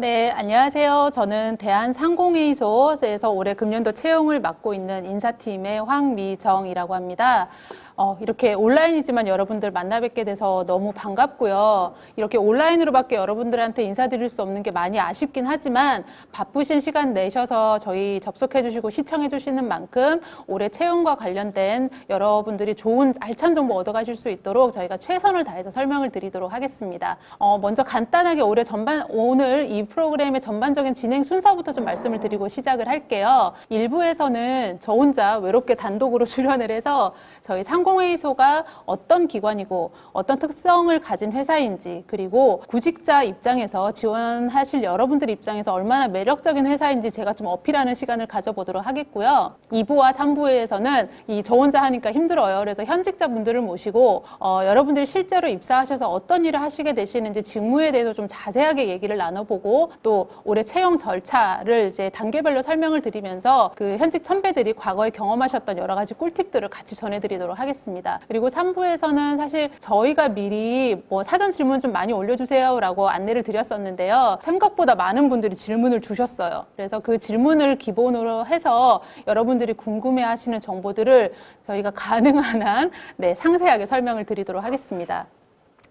네, 안녕하세요. 저는 대한상공회의소에서 올해 금년도 채용을 맡고 있는 인사팀의 황미정이라고 합니다. 어, 이렇게 온라인이지만 여러분들 만나 뵙게 돼서 너무 반갑고요. 이렇게 온라인으로밖에 여러분들한테 인사드릴 수 없는 게 많이 아쉽긴 하지만 바쁘신 시간 내셔서 저희 접속해 주시고 시청해 주시는 만큼 올해 채용과 관련된 여러분들이 좋은 알찬 정보 얻어가실 수 있도록 저희가 최선을 다해서 설명을 드리도록 하겠습니다. 어, 먼저 간단하게 올해 전반, 오늘 이 프로그램의 전반적인 진행 순서부터 좀 말씀을 드리고 시작을 할게요. 일부에서는 저 혼자 외롭게 단독으로 출연을 해서 저희 상 공회의소가 어떤 기관이고 어떤 특성을 가진 회사인지 그리고 구직자 입장에서 지원하실 여러분들 입장에서 얼마나 매력적인 회사인지 제가 좀 어필하는 시간을 가져보도록 하겠고요. 2부와 3부에서는 이 저 혼자 하니까 힘들어요. 그래서 현직자분들을 모시고 어, 여러분들이 실제로 입사하셔서 어떤 일을 하시게 되시는지 직무에 대해서 좀 자세하게 얘기를 나눠보고 또 올해 채용 절차를 이제 단계별로 설명을 드리면서 그 현직 선배들이 과거에 경험하셨던 여러 가지 꿀팁들을 같이 전해드리도록 하겠습니다. 그리고 3부에서는 사실 저희가 미리 뭐 사전 질문 좀 많이 올려주세요라고 안내를 드렸었는데요. 생각보다 많은 분들이 질문을 주셨어요. 그래서 그 질문을 기본으로 해서 여러분들이 궁금해하시는 정보들을 저희가 가능한 한 네, 상세하게 설명을 드리도록 하겠습니다.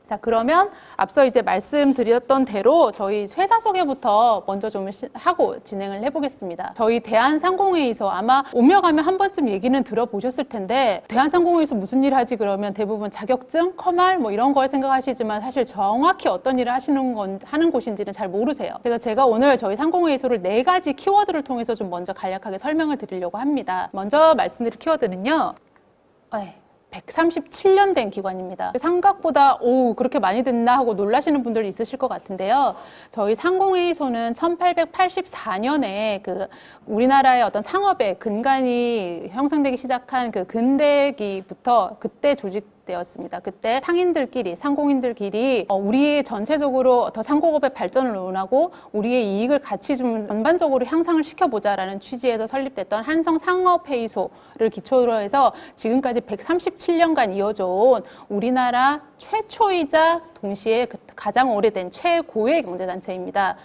자, 그러면 앞서 이제 말씀드렸던 대로 저희 회사 소개부터 먼저 좀 시- 하고 진행을 해보겠습니다. 저희 대한상공회의소 아마 오며 가면 한 번쯤 얘기는 들어보셨을 텐데 대한상공회의소 무슨 일 하지 그러면 대부분 자격증, 커말 뭐 이런 걸 생각하시지만 사실 정확히 어떤 일을 하시는 건 하는 곳인지는 잘 모르세요. 그래서 제가 오늘 저희 상공회의소를 네 가지 키워드를 통해서 좀 먼저 간략하게 설명을 드리려고 합니다. 먼저 말씀드릴 키워드는요. 네. 137년 된 기관입니다. 생각보다 오 그렇게 많이 됐나 하고 놀라시는 분들 있으실 것 같은데요. 저희 상공회의소는 1884년에 그 우리나라의 어떤 상업의 근간이 형성되기 시작한 그 근대기부터 그때 조직 되었습니다. 그때 상인들끼리 상공인들끼리 어, 우리의 전체적으로 더 상공업의 발전을 논하고 우리의 이익을 같이 좀 전반적으로 향상을 시켜보자라는 취지에서 설립됐던 한성 상업회의소를 기초로 해서 지금까지 137년간 이어져온 우리나라 최초이자 동시에 그 가장 오래된 최고의 경제단체입니다.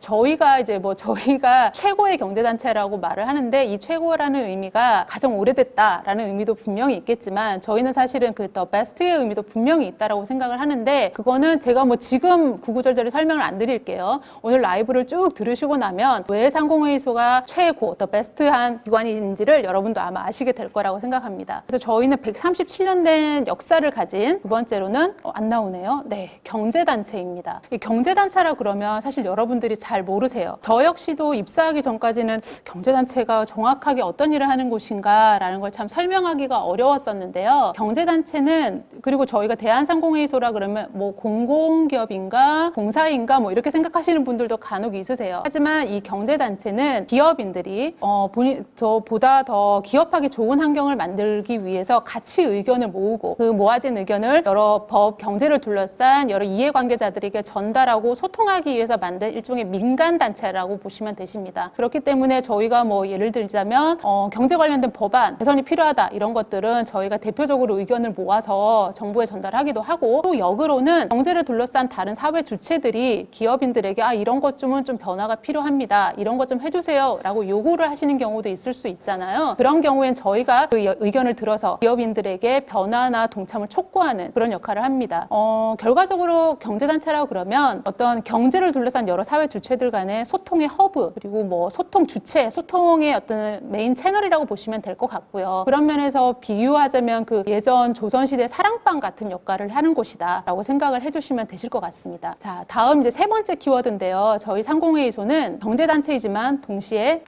저희가 이제 뭐 저희가 최고의 경제단체라고 말을 하는데 이 최고라는 의미가 가장 오래됐다라는 의미도 분명히 있겠지만 저희는 사실은 그 더 베스트의 의미도 분명히 있다라고 생각을 하는데 그거는 제가 뭐 지금 구구절절히 설명을 안 드릴게요. 오늘 라이브를 쭉 들으시고 나면 왜 상공회의소가 최고 더 베스트한 기관인지를 여러분도 아마 아시게 될 거라고 생각합니다. 그래서 저희는 137년 된 역사를 가진 두 번째로는 어, 안 나오네요. 네, 경제단체입니다. 이 경제단체라 그러면 사실 여러분들이 잘 모르세요. 저 역시도 입사하기 전까지는 경제단체가 정확하게 어떤 일을 하는 곳인가라는 걸 참 설명하기가 어려웠었는데요. 경제단체는 그리고 저희가 대한상공회의소라 그러면 뭐 공공기업인가 공사인가 뭐 이렇게 생각하시는 분들도 간혹 있으세요. 하지만 이 경제단체는 기업인들이 어 본인 저보다 더 기업하기 좋은 환경을 만들기 위해서 같이 의견을 모으고 그 모아진 의견을 여러 법 경제를 둘러싼 여러 이해관계자들에게 전달하고 소통하기 위해서 만든 일종의 민간 단체라고 보시면 되십니다. 그렇기 때문에 저희가 뭐 예를 들자면 어, 경제 관련된 법안 개선이 필요하다 이런 것들은 저희가 대표적으로 의견을 모아서 정부에 전달하기도 하고 또 역으로는 경제를 둘러싼 다른 사회 주체들이 기업인들에게 아 이런 것 좀은 좀 변화가 필요합니다. 이런 것 좀 해주세요라고 요구를 하시는 경우도 있을 수 있잖아요. 그런 경우엔 저희가 그 여- 의견을 들어서 기업인들에게 변화나 동참을 촉구하는 그런 역할을 합니다. 어, 결과적으로 경제단체라고 그러면 어떤 경제를 둘러싼 여러 사회 주체들 간의 소통의 허브 그리고 뭐 소통 주체, 소통의 어떤 메인 채널이라고 보시면 될 것 같고요. 그런 면에서 비유하자면 그 예전 조선시대 사랑방 같은 역할을 하는 곳이다라고 생각을 해주시면 되실 것 같습니다. 자, 다음 이제 세 번째 키워드인데요. 저희 상공회의소는 경제단체이지만 동시에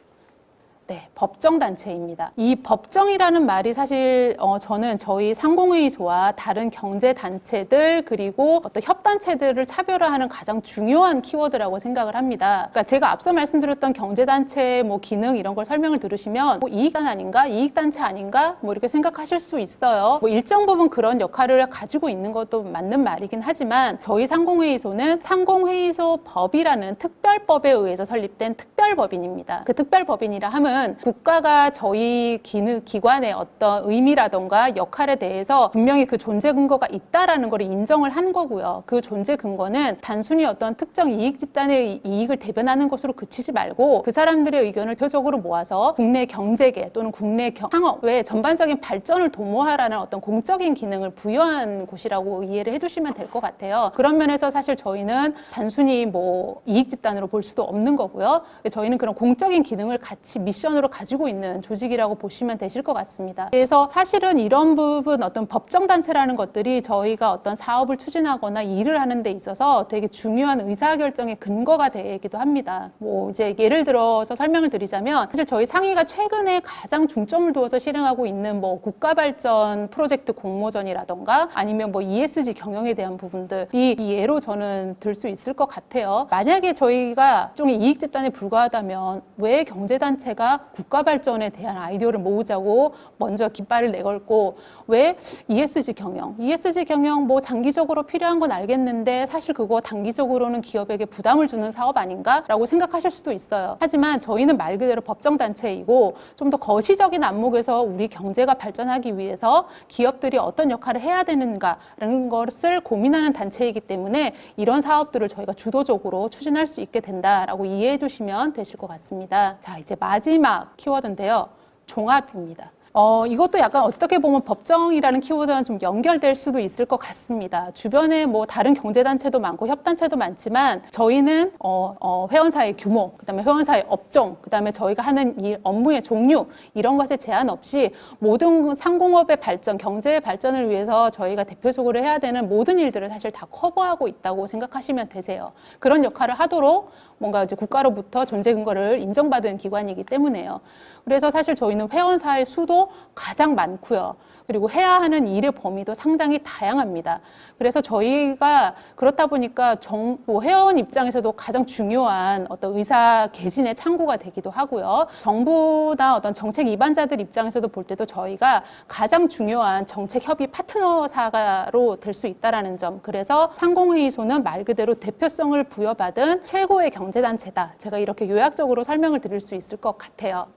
네, 법정단체입니다. 이 법정이라는 말이 사실 어, 저는 저희 상공회의소와 다른 경제단체들 그리고 어떤 협단체들을 차별화하는 가장 중요한 키워드라고 생각을 합니다. 그러니까 제가 앞서 말씀드렸던 경제단체 뭐 기능 이런 걸 설명을 들으시면 뭐 이익단 아닌가, 이익단체 아닌가 뭐 이렇게 생각하실 수 있어요. 뭐 일정 부분 그런 역할을 가지고 있는 것도 맞는 말이긴 하지만 저희 상공회의소는 상공회의소 법이라는 특별법에 의해서 설립된 특별법인입니다. 그 특별법인이라 함은 저희는 국가가 저희 기능, 기관의 어떤 의미라던가 역할에 대해서 분명히 그 존재 근거가 있다라는 걸 인정을 한 거고요. 그 존재 근거는 단순히 어떤 특정 이익 집단의 이익을 대변하는 것으로 그치지 말고 그 사람들의 의견을 표적으로 모아서 국내 경제계 또는 국내 경- 상업의 전반적인 발전을 도모하라는 어떤 공적인 기능을 부여한 곳이라고 이해를 해주시면 될 것 같아요. 그런 면에서 사실 저희는 단순히 뭐 이익 집단으로 볼 수도 없는 거고요. 저희는 그런 공적인 기능을 같이 미션 으로 가지고 있는 조직이라고 보시면 되실 것 같습니다. 그래서 사실은 이런 부분 어떤 법정 단체라는 것들이 저희가 어떤 사업을 추진하거나 일을 하는 데 있어서 되게 중요한 의사결정의 근거가 되기도 합니다. 뭐 이제 예를 들어서 설명을 드리자면 사실 저희 상위가 최근에 가장 중점을 두어서 실행하고 있는 뭐 국가 발전 프로젝트 공모전이라던가 아니면 뭐 ESG 경영에 대한 부분들이 이 예로 저는 들 수 있을 것 같아요. 만약에 저희가 일종의 이익 집단에 불과하다면 왜 경제단체가 국가 발전에 대한 아이디어를 모으자고 먼저 깃발을 내걸고 왜 ESG 경영, ESG 경영 뭐 장기적으로 필요한 건 알겠는데 사실 그거 단기적으로는 기업에게 부담을 주는 사업 아닌가라고 생각하실 수도 있어요. 하지만 저희는 말 그대로 법정 단체이고 좀 더 거시적인 안목에서 우리 경제가 발전하기 위해서 기업들이 어떤 역할을 해야 되는가라는 것을 고민하는 단체이기 때문에 이런 사업들을 저희가 주도적으로 추진할 수 있게 된다라고 이해해 주시면 되실 것 같습니다. 자, 이제 마지막 키워드인데요. 종합입니다. 어, 이것도 약간 어떻게 보면 법정이라는 키워드랑 좀 연결될 수도 있을 것 같습니다. 주변에 뭐 다른 경제단체도 많고 협단체도 많지만 저희는 어, 어, 회원사의 규모, 그 다음에 회원사의 업종, 그 다음에 저희가 하는 일, 업무의 종류, 이런 것에 제한 없이 모든 상공업의 발전, 경제의 발전을 위해서 저희가 대표적으로 해야 되는 모든 일들을 사실 다 커버하고 있다고 생각하시면 되세요. 그런 역할을 하도록 뭔가 이제 국가로부터 존재 근거를 인정받은 기관이기 때문에요. 그래서 사실 저희는 회원사의 수도 가장 많고요. 그리고 해야 하는 일의 범위도 상당히 다양합니다. 그래서 저희가 그렇다 보니까 정, 뭐 회원 입장에서도 가장 중요한 어떤 의사 개진의 창구가 되기도 하고요. 정부나 어떤 정책 입안자들 입장에서도 볼 때도 저희가 가장 중요한 정책 협의 파트너사로 될 수 있다라는 점. 그래서 상공회의소는 말 그대로 대표성을 부여받은 최고의 경제단체다. 제가 이렇게 요약적으로 설명을 드릴 수 있을 것 같아요.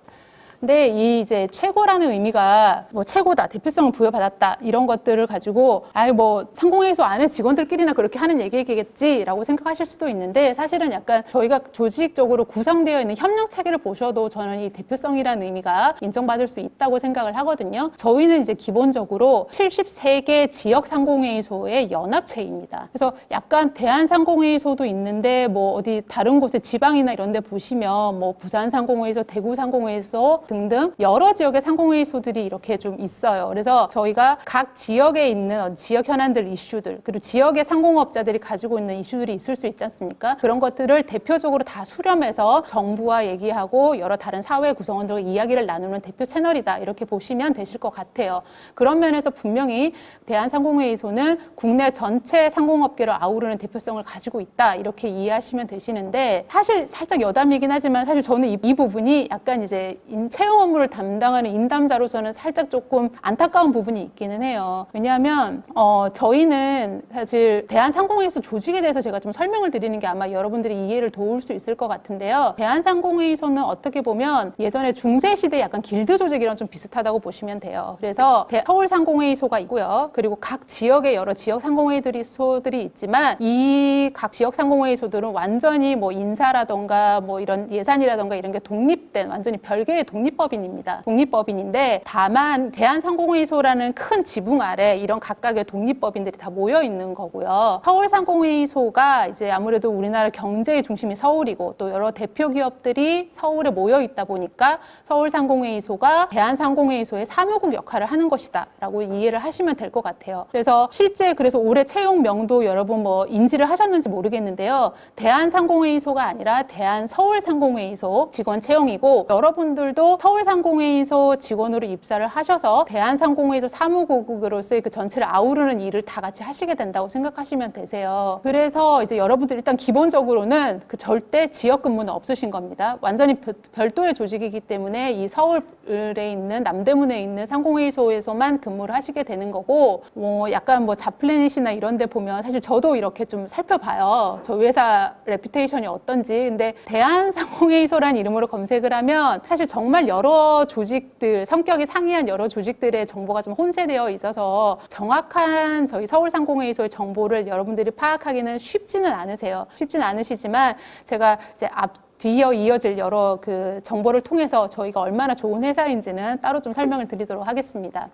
근데 이 이제 최고라는 의미가 뭐 최고다, 대표성을 부여받았다 이런 것들을 가지고 아예 뭐 상공회의소 안에 직원들끼리나 그렇게 하는 얘기겠지라고 생각하실 수도 있는데 사실은 약간 저희가 조직적으로 구성되어 있는 협력 체계를 보셔도 저는 이 대표성이라는 의미가 인정받을 수 있다고 생각을 하거든요. 저희는 이제 기본적으로 73개 지역 상공회의소의 연합체입니다. 그래서 약간 대한 상공회의소도 있는데 뭐 어디 다른 곳에 지방이나 이런 데 보시면 뭐 부산 상공회의소, 대구 상공회의소 등등 여러 지역의 상공회의소들이 이렇게 좀 있어요. 그래서 저희가 각 지역에 있는 지역 현안들 이슈들 그리고 지역의 상공업자들이 가지고 있는 이슈들이 있을 수 있지 않습니까? 그런 것들을 대표적으로 다 수렴해서 정부와 얘기하고 여러 다른 사회 구성원들과 이야기를 나누는 대표 채널이다 이렇게 보시면 되실 것 같아요. 그런 면에서 분명히 대한상공회의소는 국내 전체 상공업계를 아우르는 대표성을 가지고 있다 이렇게 이해하시면 되시는데 사실 살짝 여담이긴 하지만 사실 저는 이, 이 부분이 약간 이제 인, 채용 업무를 담당하는 인담자로서는 살짝 조금 안타까운 부분이 있기는 해요. 왜냐하면 어, 저희는 사실 대한상공회의소 조직에 대해서 제가 좀 설명을 드리는 게 아마 여러분들이 이해를 도울 수 있을 것 같은데요. 대한상공회의소는 어떻게 보면 예전에 중세시대 약간 길드 조직이랑 좀 비슷하다고 보시면 돼요. 그래서 대- 서울상공회의소가 있고요. 그리고 각 지역에 여러 지역 상공회의들이 소들이 있지만 이 각 지역 상공회의소들은 완전히 뭐 인사라던가 뭐 이런 예산이라던가 이런 게 독립된 완전히 별개의 독립 법인입니다. 독립법인인데 다만 대한상공회의소라는 큰 지붕 아래 이런 각각의 독립법인들이 다 모여 있는 거고요. 서울상공회의소가 이제 아무래도 우리나라 경제의 중심이 서울이고 또 여러 대표 기업들이 서울에 모여 있다 보니까 서울상공회의소가 대한상공회의소의 사무국 역할을 하는 것이다라고 이해를 하시면 될 것 같아요. 그래서 실제 그래서 올해 채용 명도 여러분 뭐 인지를 하셨는지 모르겠는데요. 대한상공회의소가 아니라 대한서울상공회의소 직원 채용이고 여러분들도 서울상공회의소 직원으로 입사를 하셔서 대한상공회의소 사무국으로서의 그 전체를 아우르는 일을 다 같이 하시게 된다고 생각하시면 되세요. 그래서 이제 여러분들 일단 기본적으로는 그 절대 지역 근무는 없으신 겁니다. 완전히 별- 별도의 조직이기 때문에 이 서울에 있는 남대문에 있는 상공회의소에서만 근무를 하시게 되는 거고 뭐 약간 뭐 잡플래닛이나 이런 데 보면 사실 저도 이렇게 좀 살펴봐요. 저희 회사 레퓨테이션이 어떤지. 근데 대한상공회의소란 이름으로 검색을 하면 사실 정말 정말 여러 조직들, 성격이 상이한 여러 조직들의 정보가 좀 혼재되어 있어서 정확한 저희 서울상공회의소의 정보를 여러분들이 파악하기는 쉽지는 않으세요. 쉽지는 않으시지만 제가 이제 앞 뒤이어 이어질 여러 그 정보를 통해서 저희가 얼마나 좋은 회사인지는 따로 좀 설명을 드리도록 하겠습니다.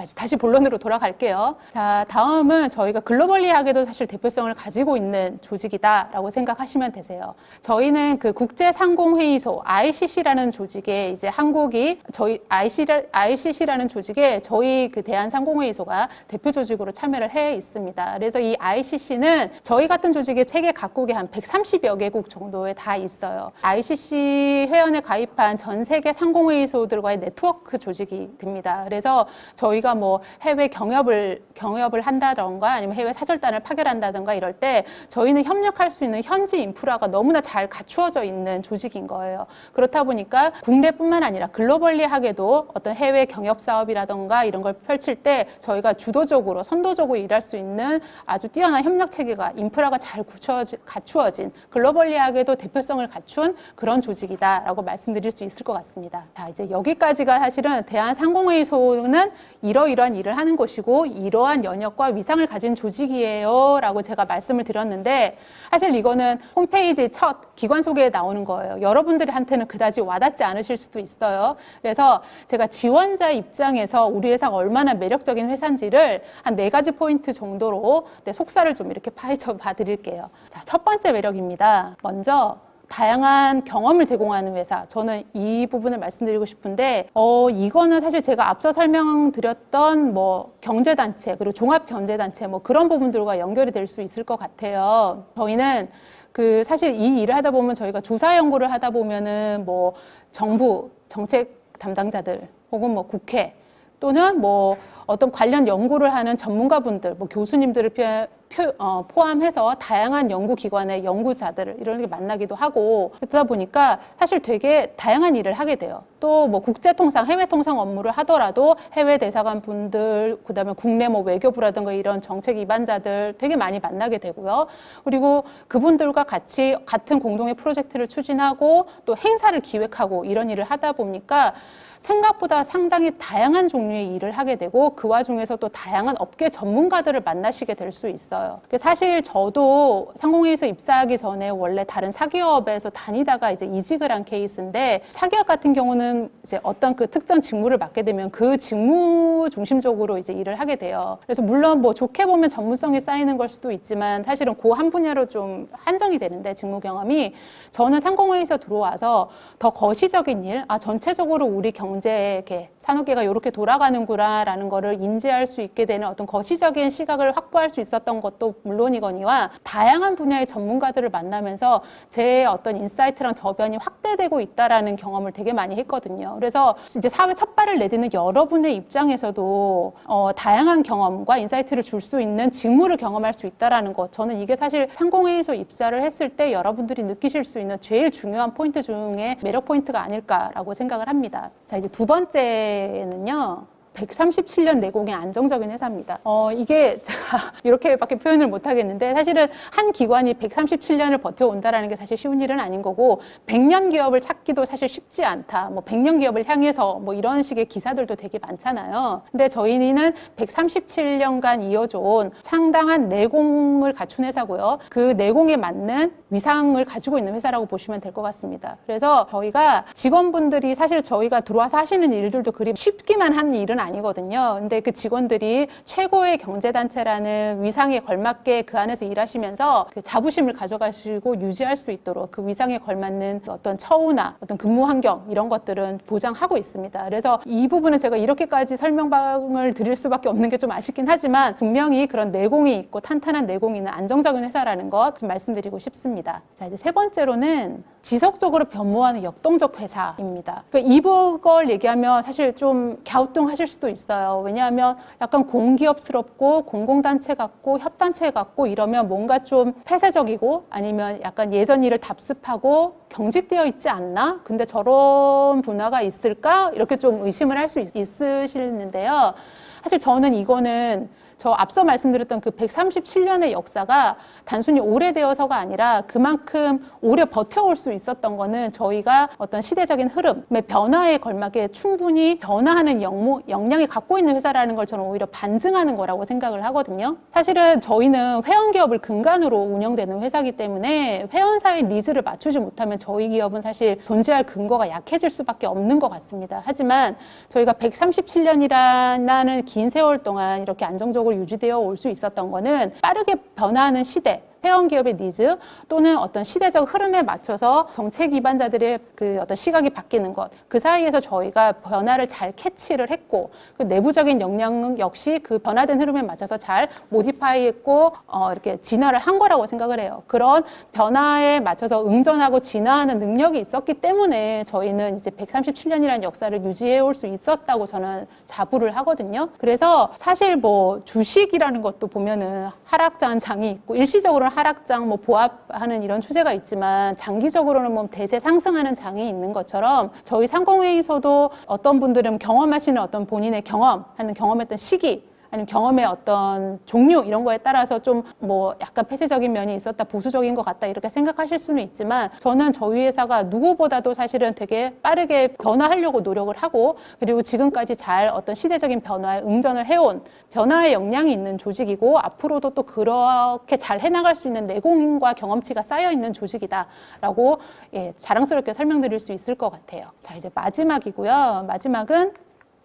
자, 이제 다시 본론으로 돌아갈게요. 자, 다음은 저희가 글로벌리하게도 사실 대표성을 가지고 있는 조직이다라고 생각하시면 되세요. 저희는 그 국제상공회의소 ICC라는 조직에 이제 한국이 저희 ICC라는 조직에 저희 그 대한상공회의소가 대표 조직으로 참여를 해 있습니다. 그래서 이 ICC는 저희 같은 조직의 세계 각국에 한 130여 개국 정도에 다 있어요. ICC 회원에 가입한 전 세계 상공회의소들과의 네트워크 조직이 됩니다. 그래서 저희가 뭐 해외 경협을 경협을 한다던가 아니면 해외 사절단을 파견한다던가 이럴 때 저희는 협력할 수 있는 현지 인프라가 너무나 잘 갖추어져 있는 조직인 거예요. 그렇다 보니까 국내뿐만 아니라 글로벌리하게도 어떤 해외 경협 사업이라던가 이런 걸 펼칠 때 저희가 주도적으로 선도적으로 일할 수 있는 아주 뛰어난 협력 체계가 인프라가 잘 갖추어진, 갖추어진 글로벌리하게도 대표성을 갖춘 그런 조직이다라고 말씀드릴 수 있을 것 같습니다. 자, 이제 여기까지가 사실은 대한상공회의소는 이러이러한 일을 하는 곳이고 이러한 연역과 위상을 가진 조직이에요 라고 제가 말씀을 드렸는데 사실 이거는 홈페이지 첫 기관 소개에 나오는 거예요. 여러분들한테는 그다지 와닿지 않으실 수도 있어요. 그래서 제가 지원자 입장에서 우리 회사가 얼마나 매력적인 회사인지를 한 네 가지 포인트 정도로 네, 속사를 좀 이렇게 파헤쳐 봐 드릴게요. 자, 첫 번째 매력입니다. 먼저 다양한 경험을 제공하는 회사. 저는 이 부분을 말씀드리고 싶은데, 어, 이거는 사실 제가 앞서 설명드렸던 뭐 경제단체, 그리고 종합경제단체 뭐 그런 부분들과 연결이 될 수 있을 것 같아요. 저희는 그 사실 이 일을 하다 보면 저희가 조사 연구를 하다 보면은 뭐 정부 정책 담당자들 혹은 뭐 국회 또는 뭐 어떤 관련 연구를 하는 전문가분들, 뭐 교수님들을 표, 표, 어, 포함해서 다양한 연구기관의 연구자들을 이런 게 만나기도 하고 그러다 보니까 사실 되게 다양한 일을 하게 돼요. 또 뭐 국제통상, 해외통상 업무를 하더라도 해외 대사관 분들, 그 다음에 국내 뭐 외교부라든가 이런 정책 입안자들 되게 많이 만나게 되고요. 그리고 그분들과 같이 같은 공동의 프로젝트를 추진하고 또 행사를 기획하고 이런 일을 하다 보니까 생각보다 상당히 다양한 종류의 일을 하게 되고 그 와중에서 또 다양한 업계 전문가들을 만나시게 될 수 있어요. 사실 저도 상공회에서 입사하기 전에 원래 다른 사기업에서 다니다가 이제 이직을 한 케이스인데 사기업 같은 경우는 이제 어떤 그 특정 직무를 맡게 되면 그 직무 중심적으로 이제 일을 하게 돼요. 그래서 물론 뭐 좋게 보면 전문성이 쌓이는 걸 수도 있지만 사실은 그 한 분야로 좀 한정이 되는데 직무 경험이 저는 상공회에서 들어와서 더 거시적인 일, 아 전체적으로 우리 경 경제에 이렇게 산업계가 이렇게 돌아가는구나라는 거를 인지할 수 있게 되는 어떤 거시적인 시각을 확보할 수 있었던 것도 물론이거니와 다양한 분야의 전문가들을 만나면서 제 어떤 인사이트랑 저변이 확대되고 있다라는 경험을 되게 많이 했거든요. 그래서 이제 사회 첫 발을 내딛는 여러분의 입장에서도 어, 다양한 경험과 인사이트를 줄 수 있는 직무를 경험할 수 있다라는 것. 저는 이게 사실 상공회의소 입사를 했을 때 여러분들이 느끼실 수 있는 제일 중요한 포인트 중에 매력 포인트가 아닐까라고 생각을 합니다. 자, 이제 두 번째는요. 137년 내공의 안정적인 회사입니다. 어, 이게 제가 이렇게밖에 표현을 못 하겠는데 사실은 한 기관이 137년을 버텨온다라는 게 사실 쉬운 일은 아닌 거고 100년 기업을 찾기도 사실 쉽지 않다. 뭐 100년 기업을 향해서 뭐 이런 식의 기사들도 되게 많잖아요. 근데 저희는 137년간 이어져온 상당한 내공을 갖춘 회사고요. 그 내공에 맞는 위상을 가지고 있는 회사라고 보시면 될 것 같습니다. 그래서 저희가 직원분들이 사실 저희가 들어와서 하시는 일들도 그리 쉽기만 한 일은 아니거든요. 근데 그 직원들이 최고의 경제단체라는 위상에 걸맞게 그 안에서 일하시면서 그 자부심을 가져가시고 유지할 수 있도록 그 위상에 걸맞는 어떤 처우나 어떤 근무 환경 이런 것들은 보장하고 있습니다. 그래서 이 부분은 제가 이렇게까지 설명방을 드릴 수밖에 없는 게 좀 아쉽긴 하지만 분명히 그런 내공이 있고 탄탄한 내공이 있는 안정적인 회사라는 것 좀 말씀드리고 싶습니다. 자, 이제 세 번째로는 지속적으로 변모하는 역동적 회사입니다. 그러니까 이걸 얘기하면 사실 좀 갸우뚱하실 수도 있어요. 왜냐하면 약간 공기업스럽고 공공단체 같고 협단체 같고 이러면 뭔가 좀 폐쇄적이고 아니면 약간 예전 일을 답습하고 경직되어 있지 않나? 근데 저런 분화가 있을까? 이렇게 좀 의심을 할 수 있으시는데요. 사실 저는 이거는 저 앞서 말씀드렸던 그 137년의 역사가 단순히 오래되어서가 아니라 그만큼 오래 버텨올 수 있었던 거는 저희가 어떤 시대적인 흐름의 변화에 걸맞게 충분히 변화하는 영모, 역량이 갖고 있는 회사라는 걸 저는 오히려 반증하는 거라고 생각을 하거든요. 사실은 저희는 회원 기업을 근간으로 운영되는 회사이기 때문에 회원사의 니즈를 맞추지 못하면 저희 기업은 사실 존재할 근거가 약해질 수밖에 없는 것 같습니다. 하지만 저희가 137년이라는 긴 세월 동안 이렇게 안정적으로 유지되어 올 수 있었던 거는 빠르게 변화하는 시대, 회원 기업의 니즈 또는 어떤 시대적 흐름에 맞춰서 정책 기반자들의 그 어떤 시각이 바뀌는 것 그 사이에서 저희가 변화를 잘 캐치를 했고 그 내부적인 역량 역시 그 변화된 흐름에 맞춰서 잘 모디파이했고 어 이렇게 진화를 한 거라고 생각을 해요. 그런 변화에 맞춰서 응전하고 진화하는 능력이 있었기 때문에 저희는 이제 137년이라는 역사를 유지해 올 수 있었다고 저는 자부를 하거든요. 그래서 사실 뭐 주식이라는 것도 보면은 하락장 장이 있고 일시적으로는 하락장 뭐 보합하는 이런 추세가 있지만 장기적으로는 뭐 대세 상승하는 장이 있는 것처럼 저희 상공회의소도 어떤 분들은 경험하시는 어떤 본인의 경험하는 경험했던 시기 아니면 경험의 어떤 종류 이런 거에 따라서 좀 뭐 약간 폐쇄적인 면이 있었다 보수적인 것 같다 이렇게 생각하실 수는 있지만 저는 저희 회사가 누구보다도 사실은 되게 빠르게 변화하려고 노력을 하고 그리고 지금까지 잘 어떤 시대적인 변화에 응전을 해온 변화의 역량이 있는 조직이고 앞으로도 또 그렇게 잘 해나갈 수 있는 내공과 경험치가 쌓여 있는 조직이다라고 예, 자랑스럽게 설명드릴 수 있을 것 같아요. 자 이제 마지막이고요. 마지막은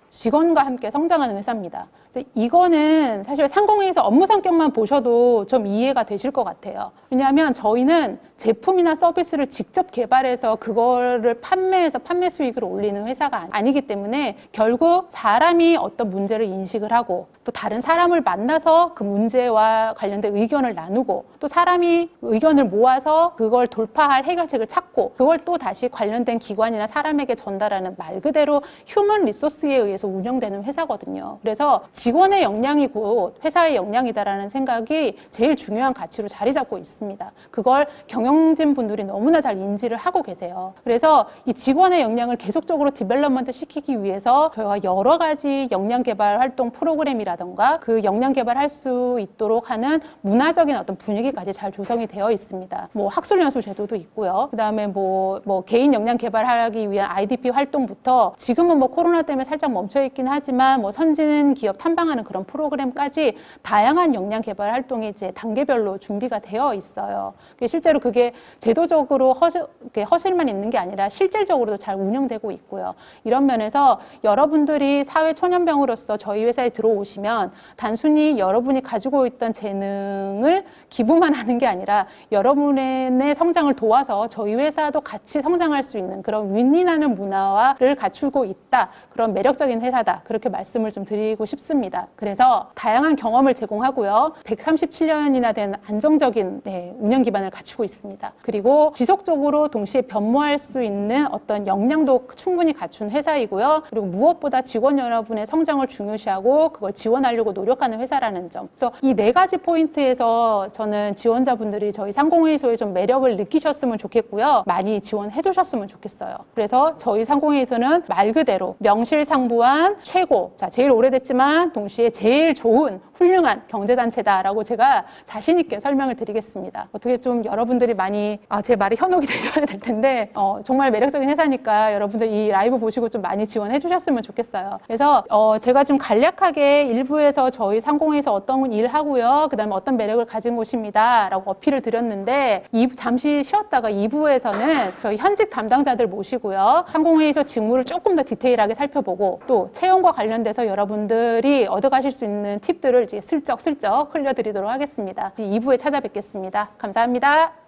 직원과 함께 성장하는 회사입니다. 이거는 사실 상공회에서 업무 성격만 보셔도 좀 이해가 되실 것 같아요. 왜냐하면 저희는 제품이나 서비스를 직접 개발해서 그거를 판매해서 판매 수익을 올리는 회사가 아니기 때문에 결국 사람이 어떤 문제를 인식을 하고 또 다른 사람을 만나서 그 문제와 관련된 의견을 나누고 또 사람이 의견을 모아서 그걸 돌파할 해결책을 찾고 그걸 또 다시 관련된 기관이나 사람에게 전달하는 말 그대로 휴먼 리소스에 의해서 운영되는 회사거든요. 그래서 직원의 역량이 곧 회사의 역량이다라는 생각이 제일 중요한 가치로 자리 잡고 있습니다. 그걸 경영진 분들이 너무나 잘 인지를 하고 계세요. 그래서 이 직원의 역량을 계속적으로 디벨롭먼트 시키기 위해서 저희가 여러 가지 역량 개발 활동 프로그램이라던가 그 역량 개발할 수 있도록 하는 문화적인 어떤 분위기 까지 잘 조성이 되어 있습니다. 뭐 학술 연수 제도도 있고요. 그다음에 뭐, 뭐 개인 역량 개발하기 위한 IDP 활동부터 지금은 뭐 코로나 때문에 살짝 멈춰 있긴 하지만 뭐 선진 기업 탐방하는 그런 프로그램까지 다양한 역량 개발 활동이 이제 단계별로 준비가 되어 있어요. 실제로 그게 제도적으로 허실, 허실만 있는 게 아니라 실질적으로도 잘 운영되고 있고요. 이런 면에서 여러분들이 사회 초년병으로서 저희 회사에 들어오시면 단순히 여러분이 가지고 있던 재능을 기 부만 하는 게 아니라 여러분의 성장을 도와서 저희 회사도 같이 성장할 수 있는 그런 윈윈하는 문화를 갖추고 있다. 그런 매력적인 회사다. 그렇게 말씀을 좀 드리고 싶습니다. 그래서 다양한 경험을 제공하고요. 137년이나 된 안정적인 네, 운영 기반을 갖추고 있습니다. 그리고 지속적으로 동시에 변모할 수 있는 어떤 역량도 충분히 갖춘 회사이고요. 그리고 무엇보다 직원 여러분의 성장을 중요시하고 그걸 지원하려고 노력하는 회사라는 점. 그래서 이 네 가지 포인트에서 저는 지원자분들이 저희 상공회의소에 좀 매력을 느끼셨으면 좋겠고요. 많이 지원해 주셨으면 좋겠어요. 그래서 저희 상공회의소는 말 그대로 명실상부한 최고, 자, 제일 오래됐지만 동시에 제일 좋은 훌륭한 경제단체다라고 제가 자신있게 설명을 드리겠습니다. 어떻게 좀 여러분들이 많이, 아, 제 말이 현혹이 되셔야 될 텐데, 어, 정말 매력적인 회사니까 여러분들 이 라이브 보시고 좀 많이 지원해 주셨으면 좋겠어요. 그래서, 어, 제가 좀 간략하게 일부에서 저희 상공회에서 어떤 일 하고요. 그 다음에 어떤 매력을 가진 곳입니다. 라고 어필을 드렸는데, 이, 잠시 쉬었다가 2부에서는 저희 현직 담당자들 모시고요. 상공회에서 직무를 조금 더 디테일하게 살펴보고, 또 채용과 관련돼서 여러분들이 얻어가실 수 있는 팁들을 이제 슬쩍슬쩍 흘려드리도록 하겠습니다. 2부에 찾아뵙겠습니다. 감사합니다.